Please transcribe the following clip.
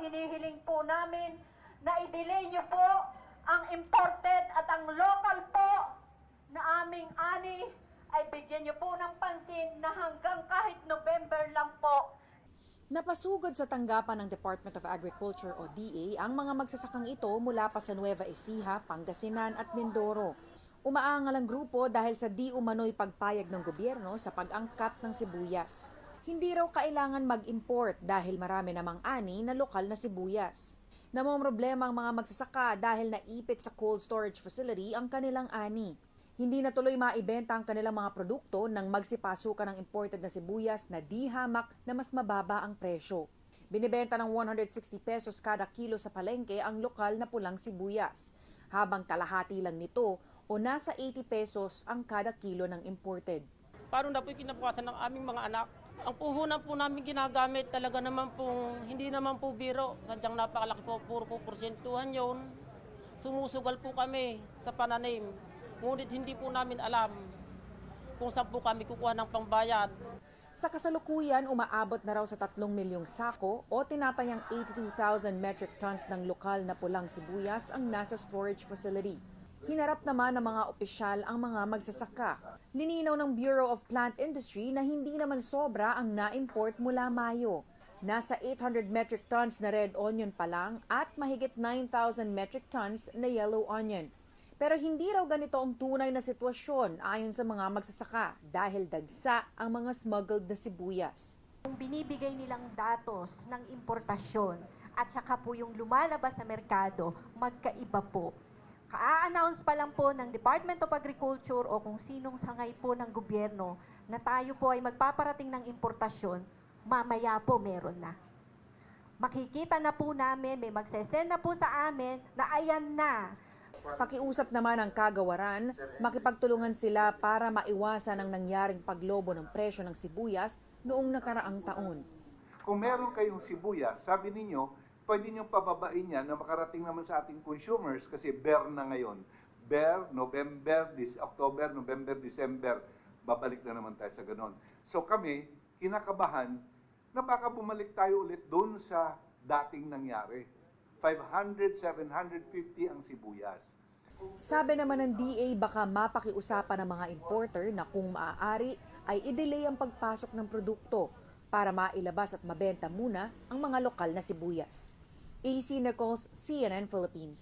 hinihiling po namin na i-delay niyo po ang imported at ang local po na aming ani ay bigyan niyo po ng pansin na hanggang kahit November lang po Napasugod sa tanggapan ng Department of Agriculture o DA ang mga magsasakang ito mula pa sa Nueva Ecija, Pangasinan at Mindoro. Umaangal ang grupo dahil sa di umano'y pagpayag ng gobyerno sa pag-angkat ng sibuyas. Hindi raw kailangan mag-import dahil marami namang ani na lokal na sibuyas. Namomroblema ang mga magsasaka dahil naipit sa cold storage facility ang kanilang ani. Hindi na tuloy maibenta ang kanilang mga produkto nang magsipasukan ng imported na sibuyas na di hamak na mas mababa ang presyo. Binibenta ng 160 pesos kada kilo sa palengke ang lokal na pulang sibuyas, habang kalahati lang nito o nasa 80 pesos ang kada kilo ng imported. Paano na po yung kinabukasan ng aming mga anak? Ang puhunan po namin ginagamit talaga naman po, hindi naman po biro. Sadyang napakalaki po, puro po porsentuhan yun. Sumusugal po kami sa pananim. Ngunit hindi po namin alam kung saan po kami kukuha ng pambayad. Sa kasalukuyan, umaabot na raw sa 3 milyong sako o tinatayang 82,000 metric tons ng lokal na pulang sibuyas ang nasa storage facility. Hinarap naman ng mga opisyal ang mga magsasaka. Lininaw ng Bureau of Plant Industry na hindi naman sobra ang na-import mula Mayo. Nasa 800 metric tons na red onion pa lang at mahigit 9,000 metric tons na yellow onion. Pero hindi raw ganito ang tunay na sitwasyon ayon sa mga magsasaka dahil dagsa ang mga smuggled na sibuyas. Yung binibigay nilang datos ng importasyon at saka po yung lumalabas sa merkado, magkaiba po. Ka-announce pa lang po ng Department of Agriculture o kung sinong sangay po ng gobyerno na tayo po ay magpaparating ng importasyon, mamaya po meron na. Makikita na po namin, may magsesend na po sa amin na ayan na, Pakiusap naman ang kagawaran, makipagtulungan sila para maiwasan ang nangyaring paglobo ng presyo ng sibuyas noong nakaraang taon. Kung meron kayong sibuyas, sabi ninyo, pwede nyo pababain yan na makarating naman sa ating consumers kasi bear na ngayon. Bear, November, this October, November, December, babalik na naman tayo sa ganon. So kami, kinakabahan na baka bumalik tayo ulit doon sa dating nangyari. 500, 750 ang sibuyas. Sabi naman ng DA baka mapakiusapan ng mga importer na kung maaari ay i-delay ang pagpasok ng produkto para mailabas at mabenta muna ang mga lokal na sibuyas. AC Nichols, CNN Philippines.